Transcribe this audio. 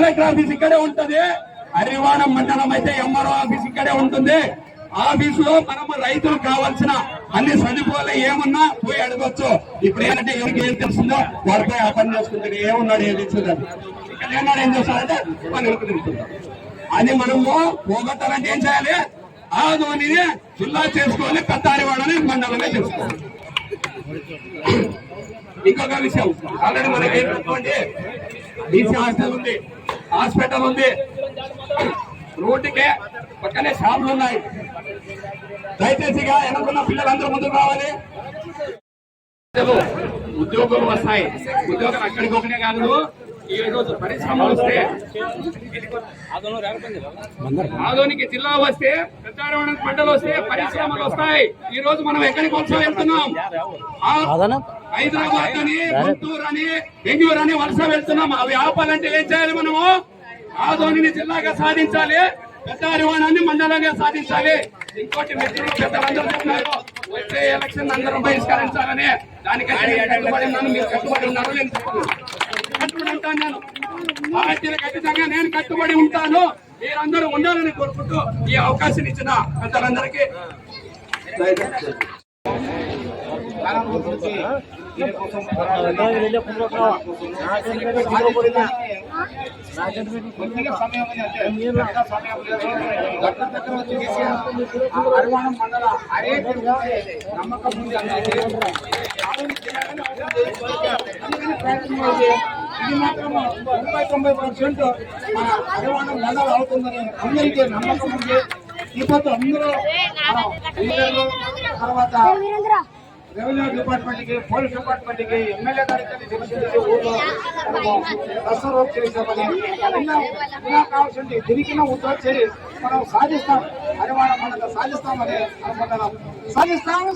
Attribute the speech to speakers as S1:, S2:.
S1: Collector office ఇక్కడే ఉంటది. హరివాణం మండలం అయితే ఎంఆర్ఓ ఆఫీస్ ఇక్కడే ఉంటుంది. ఆఫీస్లో మనము రైతులు కావాల్సిన అన్ని సదుపాయాలు ఏమన్నా పోయి అడగొచ్చు. ఇప్పుడు ఏంటంటే ఎవరికి ఏం తెలుస్తుందో వాడు ఆ పని చేసుకుంటాడు ఏమున్నాడు ఏం తెలుస్తుంది ఇక్కడ ఏమన్నాడు ఏం చేస్తారంటే వాళ్ళు అది మనము పోగొట్టాలంటే ఏం చేయాలి? ఆ ధోనిని జిల్లా చేసుకోవాలి పెద్ద హరివాడని మండలమే చేసుకోవాలి. ఇంకొక విషయం. ఆల్రెడీ మనకి ఏంటంటే బీసీ హాస్టల్ ఉంది. హాస్పిటల్ ఉంది. రోడ్డుకే పక్కనే షాపులు ఉన్నాయి. దయచేసిగా వెనుకున్న పిల్లలందరూ ముందుకు రావాలి. ఉద్యోగులు వస్తాయి. ఉద్యోగం అక్కడికి ఒకటే కాదు ఈ రోజు పరిశ్రమలు వస్తే ఆధునిక జిల్లా వస్తే పెద్దారవణ పంటలు వస్తే పరిశ్రమలు వస్తాయి. ఈ రోజు మనం ఎక్కడికి వలస వెళ్తున్నాం? హైదరాబాద్ అని గుంటూరు అని బెంగళూరు అని వలస వెళ్తున్నాం. అవి ఆపాలంటే ఏం చేయాలి మనము? ఆధోనిని జిల్లాగా సాధించాలి. పెద్ద హరివాణాన్ని మండలంగా సాధించాలి. ఇంకోటి మిత్రులు పెద్దలందరూ చెప్తున్నారు వచ్చే ఎలక్షన్ అందరం బహిష్కరించాలని. దానికైతే కట్టుబడి ఉన్నాను. మీరు కట్టుబడి ఉన్నారు నేను కట్టుబడి ఉంటాను నేను. పార్టీలు ఖచ్చితంగా నేను కట్టుబడి ఉంటాను. మీరందరూ ఉండాలని కోరుకుంటూ ఈ అవకాశం ఇచ్చిన పెద్దలందరికీ.
S2: ఉంది అంతే. పెద్ద సమయం మండల హరేక్ నమ్మకం ఉంది అందరికీ. అందుకని ప్రయత్నం అయితే ఇది మాత్రం తొంభై తొంభై పర్సెంట్ మన పరిమాణం మండల అవుతుందని అందరికీ నమ్మకం ఉంది ఈ పొద్దు అందరూ మన లీడర్లు, తర్వాత రెవెన్యూ డిపార్ట్మెంట్కి పోలీస్ డిపార్ట్మెంట్కి ఎమ్మెల్యే గారికి తెలిసింది ఊళ్ళో దసరా చేసామని ఇలా ఇలా కావాల్సింది తిరిగిన ఉత్తరం చేరి మనం సాధిస్తాం పరిమాణం మనకు సాధిస్తామని అనుకుంటున్నాం. సాధిస్తాం.